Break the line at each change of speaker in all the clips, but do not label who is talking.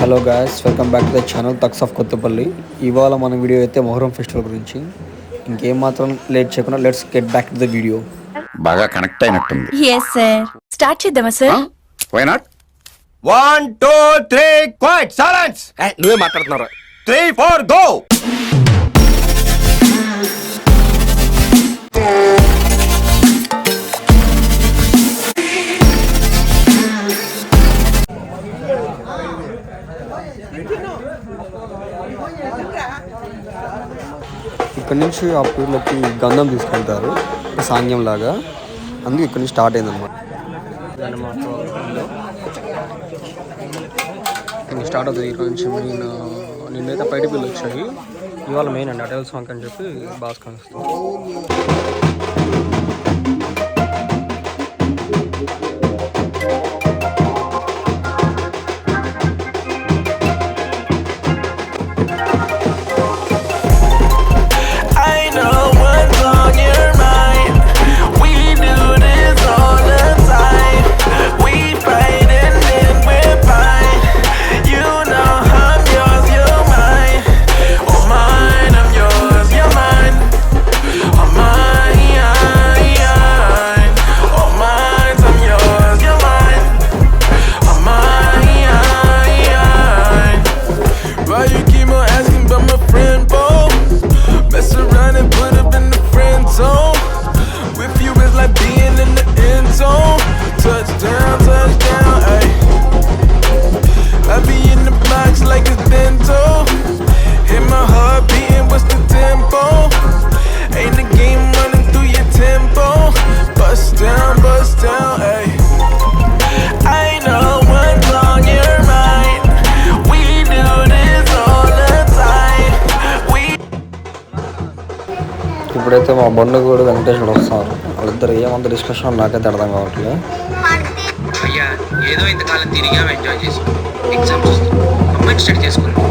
Hello guys welcome back to the channel talks of Kothapalli. ఇవాళ మన video అయితే Muharram festival గురించి. ఇంకేం మాత్రం లేట్ చేయకుండా let's get back to the video
బాగా కనెక్ట్ అయినట్టుంది.
ఎస్ సార్ స్టార్ట్ చేద్దామా sir
why not
one two three quiet silence
నువ్వే మాట్లాడుతున్నావు
త్రీ ఫోర్ గో
ఇక్కడ నుంచి ఆ పీర్లకి గంధం తీసుకెళ్తారు. సాంగ్యం లాగా. అందుకే ఇక్కడ నుంచి స్టార్ట్ అయిందన్నమాట. స్టార్ట్ అవుతుంది ఇక్కడ నుంచి మెయిన్ నిన్నైతే బయట పిల్లలు వచ్చాయి. ఇవాళ మెయిన్ అండి అటల్ సాంగ్ అని చెప్పి బాగా కనిపిస్తుంది అయితే మా బండు కూడా వెంకటేశ్వరుడు వస్తున్నారు. వాళ్ళిద్దరు ఏమంత డిస్కషన్ నాకైతే అర్థం కావట్లేదు
అయ్యా ఏదో ఇంతకాలం తిరిగా ఎంజాయ్ చేసి. ఎగ్జామ్స్ వస్తాయి అమ్మాయిని స్టడీ చేసుకున్నాం.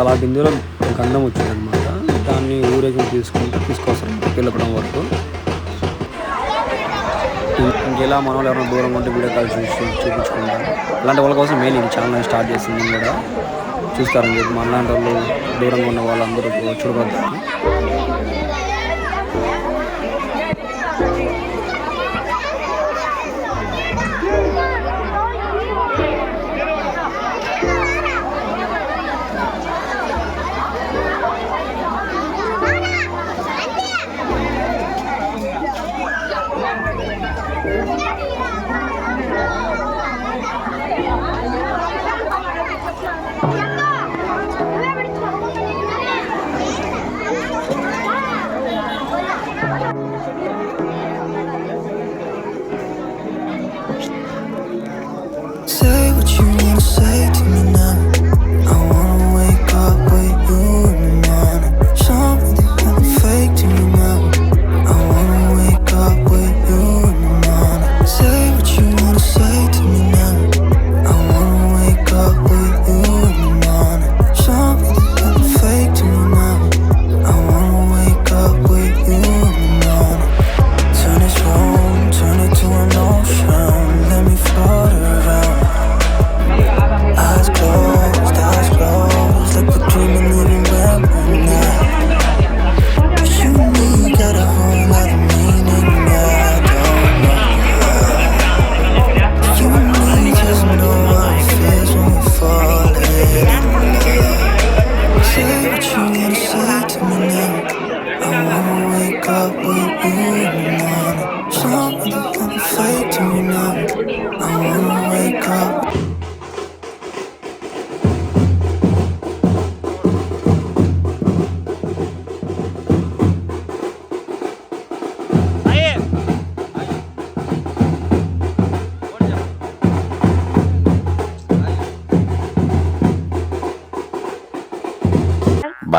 ఎందుకంటే అలా బిందులో గంధం వచ్చిందనమాట దాన్ని ఊరేగింపు తీసుకుంటే తీసుకొస్తారు పిల్లకడం వరకు. ఇంకెలా మన వాళ్ళు ఎవరైనా దూరం ఉంటే వీడియో కాల్ చూసి చూపించుకుంటాం. అలాంటి వాళ్ళ కోసం మెయిన్ ఇది ఛానల్ స్టార్ట్ చేసింది కూడా. చూస్తారని చెప్పి మన లాంటి వాళ్ళు దూరంగా ఉన్న వాళ్ళందరూ చూడవద్దు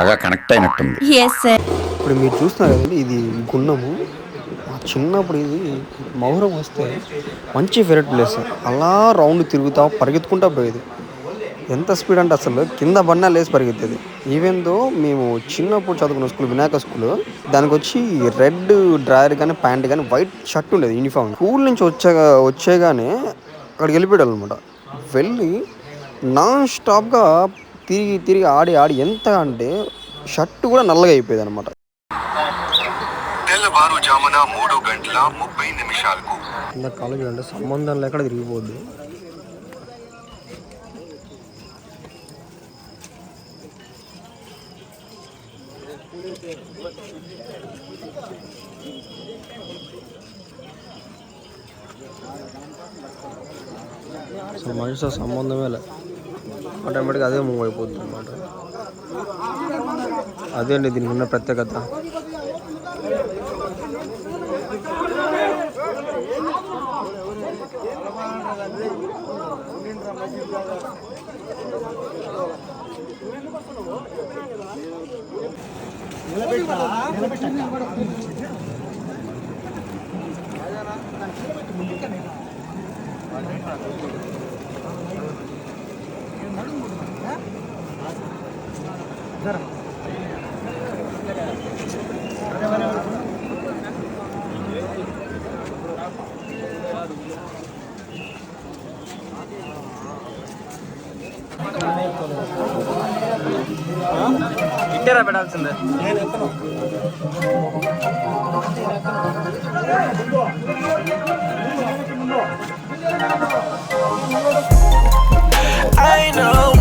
బాగా కనెక్ట్ అయినట్టుంది.
ఇప్పుడు మీరు చూస్తున్నారు కదండి ఇది గున్నము చిన్నప్పుడు ఇది మౌరం వస్తే మంచి ఫేవరెట్ ప్లేస్ అలా రౌండ్ తిరుగుతా పరిగెత్తుకుంటా పోయేది. ఎంత స్పీడ్ అంటే అసలు కింద బన్నా లేసి పరిగెత్తేది. ఈవెన్ దో మేము చిన్నప్పుడు చదువుకున్న స్కూల్ వినాయక స్కూల్ దానికి వచ్చి రెడ్ డ్రాయర్ కానీ ప్యాంట్ కానీ వైట్ షర్ట్ ఉండేది యూనిఫామ్ స్కూల్ నుంచి వచ్చే వచ్చేగానే అక్కడికి వెళ్ళిపోయాడు అనమాట వెళ్ళి నాన్ స్టాప్గా తిరిగి తిరిగి ఆడి ఆడి ఎంత అంటే షర్ట్ కూడా నల్లగా అయిపోయేది అనమాట
తెల్లవారుజామున మూడు గంటల ముప్పై నిమిషాలకు.
కింద కాలేజీ అంటే సంబంధం లేకుండా తిరిగిపోద్ది. మనిషితో సంబంధమే లే. ఆటోమేటిక్గా అదే మూవ్ అయిపోతుంది అనమాట అదే అండి దీనికి ఉన్న ప్రత్యేకత. ఇట్టేరా పెట్టాల్సిందే
I know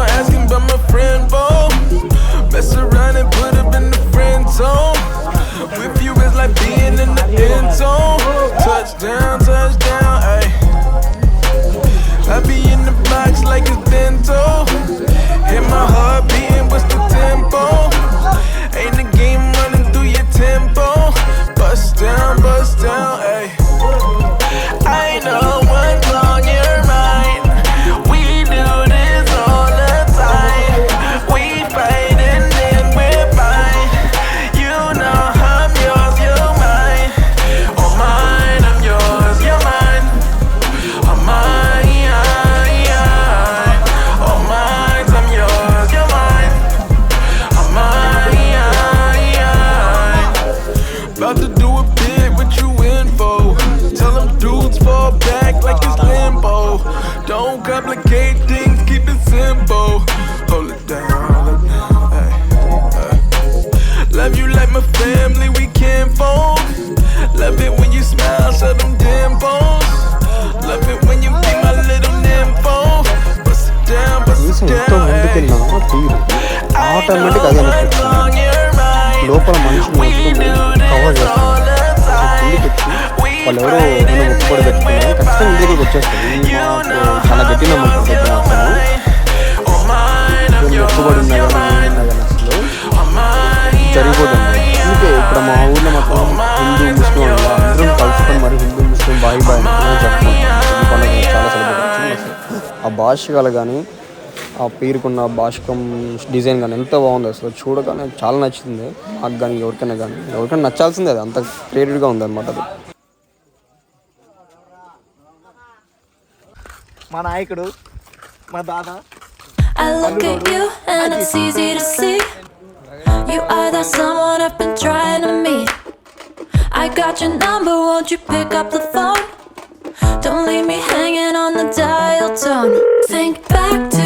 you keep on asking about my friend, Bo? Mess around and put up in the friend zone. With you it's like being in the end zone. Touchdown, touchdown, ayy. I be in the box like it's dental. Hit my heart complicate things, keep it simple. Hold it down, hold it down. Hey, hey. Love you like my family, we can't fold. Love it when you smile, show them dimples. Love it when you be my little nympho. Bust it down, bust
కనీసం
it
ఎంతో
down.
ముందుకెళ్ళినా
Hey.
తీరు
I
automatic
know
అదే
what's
అనిపిస్తుంది
on your mind.
లోపల మనిషిని
We
మొత్తం
do
cover
this all
చేస్తుంది
the time.
వాళ్ళు ఎవరో నేను ఒప్పుకోడు పెట్టుకున్నాను ఖచ్చితంగా ఇంటి దగ్గరికి
వచ్చేస్తుంది
మాకు చాలా
I'm
గట్టి నమ్మకం
yours,
అసలు ఉన్నా కానీ అసలు జరిగిపోతుంది. అందుకే ఇక్కడ మా ఊర్లో మాత్రం హిందూ ముస్లిం అందరం కలుసుకొని మరి హిందూ ముస్లిం బాయి బాయ్ జరుపుకుంటాం. పండుగ చాలా సెలబ్రేట్ ఆ భాషకాలు కానీ ఆ పేరుకున్న భాషకం డిజైన్ కానీ ఎంత బాగుంది అసలు చూడగానే చాలా నచ్చుతుంది. నాకు కానీ ఎవరికైనా కానీ ఎవరికైనా నచ్చాల్సిందే అది. అంత క్రియేటివ్గా ఉంది అనమాట అది.
మా నాయకుడు మా దాదా
I look at you and it's easy to see. You are that someone I've been trying to meet. I got your number, won't you pick up the phone? Don't leave me hanging on the dial tone. think back to